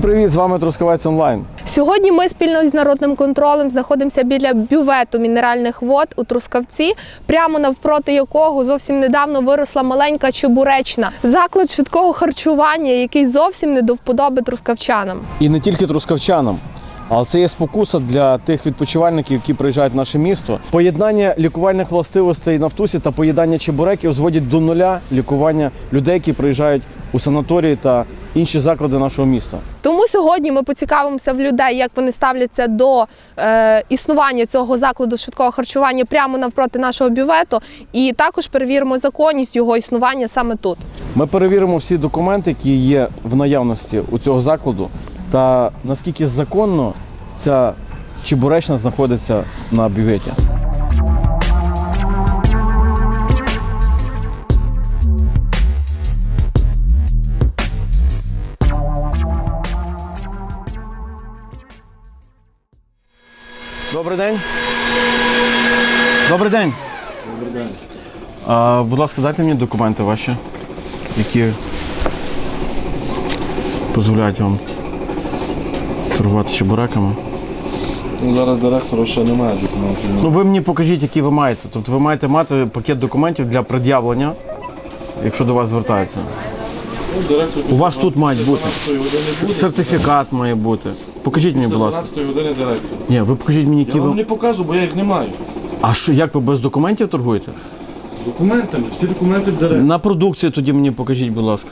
Всім привіт! З вами Трускавець Онлайн. Сьогодні ми спільно з народним контролем знаходимося біля бювету мінеральних вод у Трускавці, прямо навпроти якого зовсім недавно виросла маленька чебуречна заклад швидкого харчування, який зовсім не до вподоби трускавчанам. І не тільки трускавчанам. Але це є спокуса для тих відпочивальників, які приїжджають в наше місто. Поєднання лікувальних властивостей нафтусі та поєднання чебуреків зводять до нуля лікування людей, які приїжджають у санаторії та інші заклади нашого міста. Тому сьогодні ми поцікавимося в людей, як вони ставляться до е, існування цього закладу швидкого харчування прямо навпроти нашого бювету, і також перевіримо законність його існування саме тут. Ми перевіримо всі документи, які є в наявності у цього закладу, та наскільки законно ця чебуречна знаходиться на бюветі. Добрий день. Добрий день. Добрий день. А, будь ласка, дайте мені документи ваші, які дозволяють вам торгувати чебуреками. Ну, зараз директора ще немає документів. Ну ви мені покажіть, які ви маєте. Тобто ви маєте мати пакет документів для пред'явлення, якщо до вас звертаються. Ну, директор У вас тут мають бути. 12 години буде. Сертифікат має бути. Покажіть мені, будь ласка. 12 години директор. Ні, ви покажіть мені, які Я вам ви. не покажу, бо я їх не маю. А що, як ви без документів торгуєте? З документами, всі документи в директора. На продукцію тоді мені покажіть, будь ласка.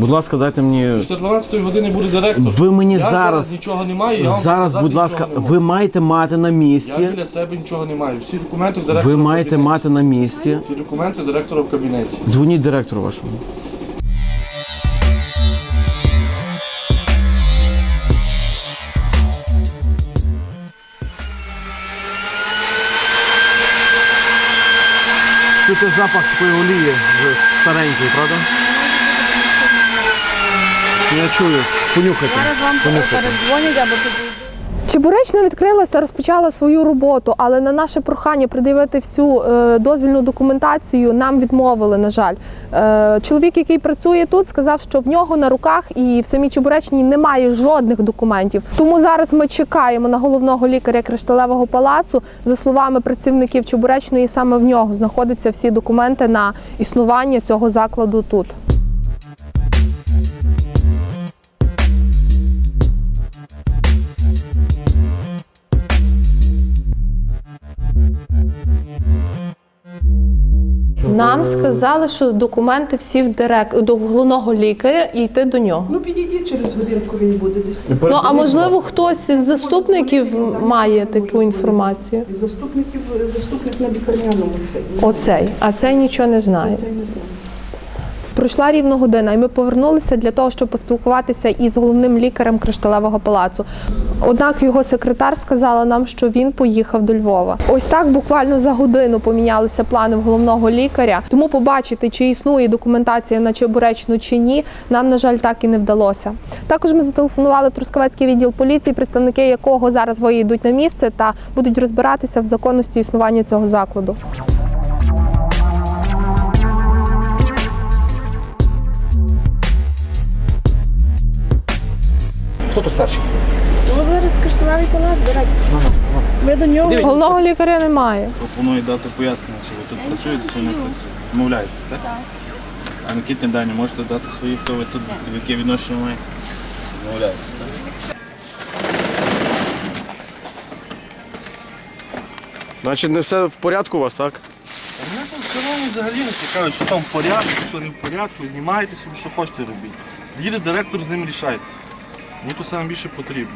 Будь ласка, дайте мені. Після 12 години буде директор. Ви мені я зараз- нічого не маю. Я вам Зараз, будь ласка, нічого не ви можу. маєте мати на Я місці. біля себе нічого не маю. Всі документи в директора. Ви в маєте кабінеті. мати на місці. Всі документи директора в кабінеті. Дзвоніть директору вашому. Тут є запах такої олії вже старенький, правда? Я чую. Понюхайте. Понюхайте. Чебуречна відкрилась та розпочала свою роботу, але на наше прохання придивити всю е, дозвільну документацію нам відмовили. На жаль, е, чоловік, який працює тут, сказав, що в нього на руках і в самій Чебуречній немає жодних документів. Тому зараз ми чекаємо на головного лікаря кришталевого палацу. За словами працівників Чебуречної, саме в нього знаходяться всі документи на існування цього закладу тут. Нам сказали, що документи всі в директ до головного лікаря і йти до нього. Ну, підійдіть через годинку, він буде десь. Ну а можливо, хтось із заступників має таку інформацію. Із заступників, заступник на лікарняному цей. Оцей, а цей нічого не знає. Це не знаю. Пройшла рівно година, і ми повернулися для того, щоб поспілкуватися із головним лікарем кришталевого палацу. Однак його секретар сказала нам, що він поїхав до Львова. Ось так буквально за годину помінялися плани в головного лікаря. Тому побачити, чи існує документація на Чебуречну чи ні, нам на жаль так і не вдалося. Також ми зателефонували в Трускавецький відділ поліції, представники якого зараз виїдуть на місце та будуть розбиратися в законності існування цього закладу. Ну, зараз кришталевий палац, директор. Ви до нього. Головного лікаря немає. Пропоную дати пояснення, чи ви тут працюєте, чи не працюєте. Мовляється, так? Так. Анкетні дані можете дати свої, хто ви тут, яке відношення маєте? Мовляється, так? Значить, не все в порядку у вас, так? Мене там в цілому взагалі не цікаво, що там в порядку, що не в порядку, знімайте собі, що хочете робіть. Їде директор, з ним рішайте. Мені то саме більше потрібно.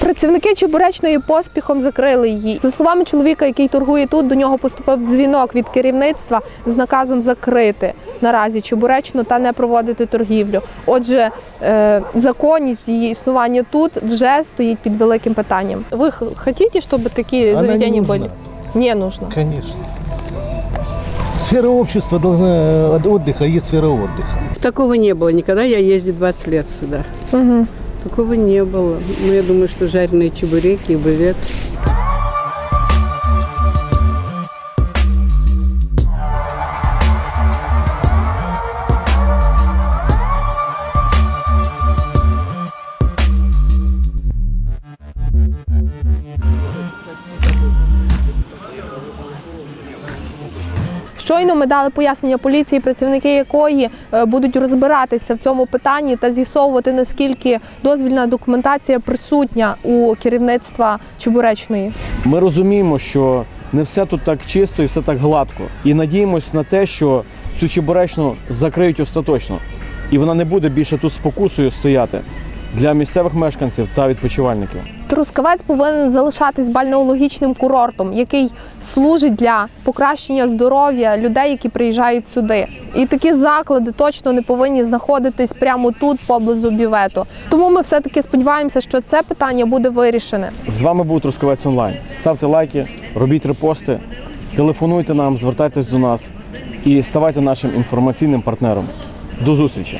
Працівники Чебуречної поспіхом закрили її. За словами чоловіка, який торгує тут, до нього поступив дзвінок від керівництва з наказом закрити наразі Чебуречну та не проводити торгівлю. Отже, е, законність її існування тут вже стоїть під великим питанням. Ви хочете, щоб такі заведення були? Не нужно. Конечно. Сфера общества должна э, от отдыха есть сфера отдыха. Такого не было никогда. Я ездил 20 лет сюда. Такого не было. Ну, я думаю, что жареные чебуреки и бывет. Відповідно, ми дали пояснення поліції, працівники якої е, будуть розбиратися в цьому питанні та з'ясовувати наскільки дозвільна документація присутня у керівництва Чебуречної. Ми розуміємо, що не все тут так чисто і все так гладко. І надіємось на те, що цю чебуречну закриють остаточно, і вона не буде більше тут спокусою стояти для місцевих мешканців та відпочивальників. Трускавець повинен залишатись бальнеологічним курортом, який служить для покращення здоров'я людей, які приїжджають сюди. І такі заклади точно не повинні знаходитись прямо тут, поблизу бювету. Тому ми все таки сподіваємося, що це питання буде вирішене. З вами був Трускавець Онлайн. Ставте лайки, робіть репости, телефонуйте нам, звертайтесь до нас і ставайте нашим інформаційним партнером. До зустрічі!